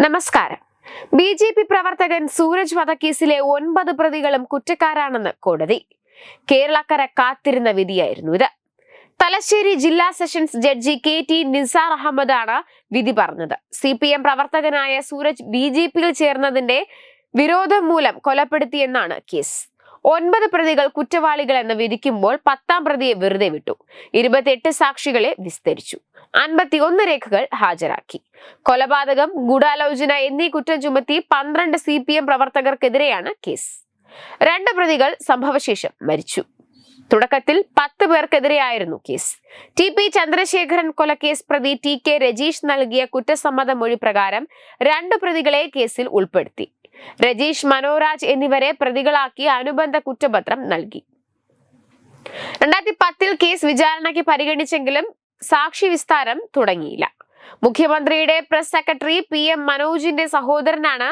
നമസ്കാരം. B J P പ്രവർത്തകൻ സൂരജ് വധക്കേസിലെ ഒൻപത് പ്രതികളും കുറ്റക്കാരാണെന്ന് കോടതി. കേരളക്കര കാത്തിരുന്ന വിധിയായിരുന്നു ഇത്. തലശ്ശേരി ജില്ലാ sessions judge K T Nisar അഹമ്മദാണ് വിധി പറഞ്ഞത്. സി പി എം പ്രവർത്തകനായ സൂരജ് ബി ജെ പിയിൽ ചേർന്നതിന്റെ വിരോധം മൂലം കൊലപ്പെടുത്തിയെന്നാണ് കേസ്. ഒൻപത് പ്രതികൾ കുറ്റവാളികൾ എന്ന് വിധിക്കുമ്പോൾ പത്താം പ്രതിയെ വെറുതെ വിട്ടു. ഇരുപത്തിയെട്ട് സാക്ഷികളെ വിസ്തരിച്ചു. അൻപത്തി ഒന്ന് രേഖകൾ ഹാജരാക്കി. കൊലപാതകം ഗൂഢാലോചന എന്നീ കുറ്റം ചുമത്തി പന്ത്രണ്ട് സി പി എം പ്രവർത്തകർക്കെതിരെയാണ് കേസ്. രണ്ട് പ്രതികൾ സംഭവശേഷം മരിച്ചു. തുടക്കത്തിൽ പത്ത് പേർക്കെതിരെയായിരുന്നു കേസ്. ടി പി ചന്ദ്രശേഖരൻ കൊലക്കേസ് പ്രതി ടി കെ രജീഷ് നൽകിയ കുറ്റസമ്മത മൊഴി പ്രകാരം രണ്ട് പ്രതികളെ കേസിൽ ഉൾപ്പെടുത്തി. രജീഷ് മനോരാജ് എന്നിവരെ പ്രതികളാക്കി അനുബന്ധ കുറ്റപത്രം നൽകി. രണ്ടായിരത്തി പത്തിൽ കേസ് വിചാരണയ്ക്ക് പരിഗണിച്ചെങ്കിലും സാക്ഷി വിസ്താരം തുടങ്ങിയില്ല. മുഖ്യമന്ത്രിയുടെ പ്രസ് സെക്രട്ടറി പി എം മനോജിന്റെ സഹോദരനാണ്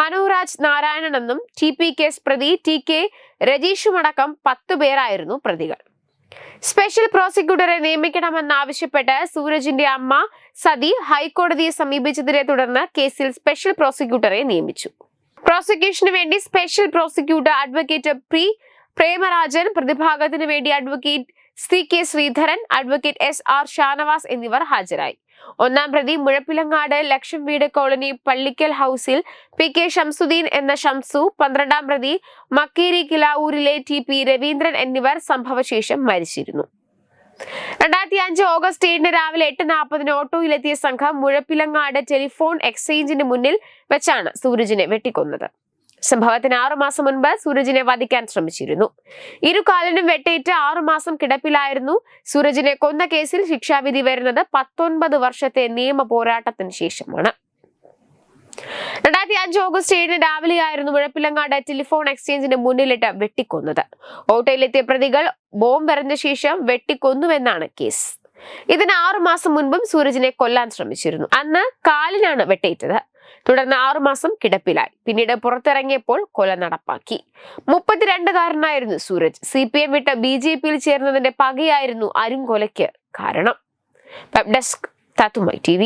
മനോരാജ് നാരായണനെന്നും ടി പി കേസ് പ്രതി ടി കെ രജീഷുമടക്കം പത്തു പേരായിരുന്നു പ്രതികൾ. സ്പെഷ്യൽ പ്രോസിക്യൂട്ടറെ നിയമിക്കണമെന്നാവശ്യപ്പെട്ട് സൂരജിന്റെ അമ്മ സതി ഹൈക്കോടതിയെ സമീപിച്ചതിനെ തുടർന്ന് കേസിൽ സ്പെഷ്യൽ പ്രോസിക്യൂട്ടറെ നിയമിച്ചു. പ്രോസിക്യൂഷന് വേണ്ടി special prosecutor advocate P Premarajan പ്രതിഭാഗത്തിന് വേണ്ടി advocate C K Sreedharan advocate S R Shanavas എന്നിവർ ഹാജരായി. ഒന്നാം പ്രതി മുഴപ്പിലങ്ങാട് ലക്ഷം വീട് കോളനി പള്ളിക്കൽ ഹൗസിൽ പി കെ ഷംസുദ്ദീൻ എന്ന ഷംസു പന്ത്രണ്ടാം പ്രതി മക്കേരി കിലാവൂരിലെ ടി പി രവീന്ദ്രൻ എന്നിവർ സംഭവശേഷം മരിച്ചിരുന്നു. രണ്ടായിരത്തി അഞ്ച് ഓഗസ്റ്റ് ഏഴിന് രാവിലെ എട്ട് നാൽപ്പതിന് ഓട്ടോയിലെത്തിയ സംഘം മുഴപ്പിലങ്ങാട് ടെലിഫോൺ എക്സ്ചേഞ്ചിന് മുന്നിൽ വെച്ചാണ് സൂരജിനെ വെട്ടിക്കൊന്നത്. സംഭവത്തിന് ആറുമാസം മുൻപ് സൂരജിനെ വധിക്കാൻ ശ്രമിച്ചിരുന്നു. ഇരുകാലിനും വെട്ടേറ്റ് ആറുമാസം കിടപ്പിലായിരുന്നു സൂരജിനെ കൊന്ന കേസിൽ ശിക്ഷാവിധി വരുന്നത് പത്തൊൻപത് വർഷത്തെ നിയമ പോരാട്ടത്തിന് ശേഷമാണ്. രണ്ടായിരത്തി അഞ്ച് ഓഗസ്റ്റ് ഏഴിന് രാവിലെയായിരുന്നു മുഴപ്പിലങ്ങാട് ടെലിഫോൺ എക്സ്ചേഞ്ചിന് മുന്നിലിട്ട് വെട്ടിക്കൊന്നത്. ഓട്ടോയിലെത്തിയ പ്രതികൾ ബോംബ് എറിഞ്ഞ ശേഷം വെട്ടിക്കൊന്നുവെന്നാണ് കേസ്. ഇതിന് ആറു മാസം മുൻപും സൂരജിനെ കൊല്ലാൻ ശ്രമിച്ചിരുന്നു. അന്ന് കാലിനാണ് വെട്ടേറ്റത്. തുടർന്ന് ആറുമാസം കിടപ്പിലായി. പിന്നീട് പുറത്തിറങ്ങിയപ്പോൾ കൊല നടപ്പാക്കി. മുപ്പത്തിരണ്ടുകാരനായിരുന്നു സൂരജ്. സി പി എം വിട്ട് ബി ജെ പിയിൽ ചേർന്നതിന്റെ പകയായിരുന്നു അരുംകൊലയ്ക്ക് കാരണം. Web desk തത്തുമായി T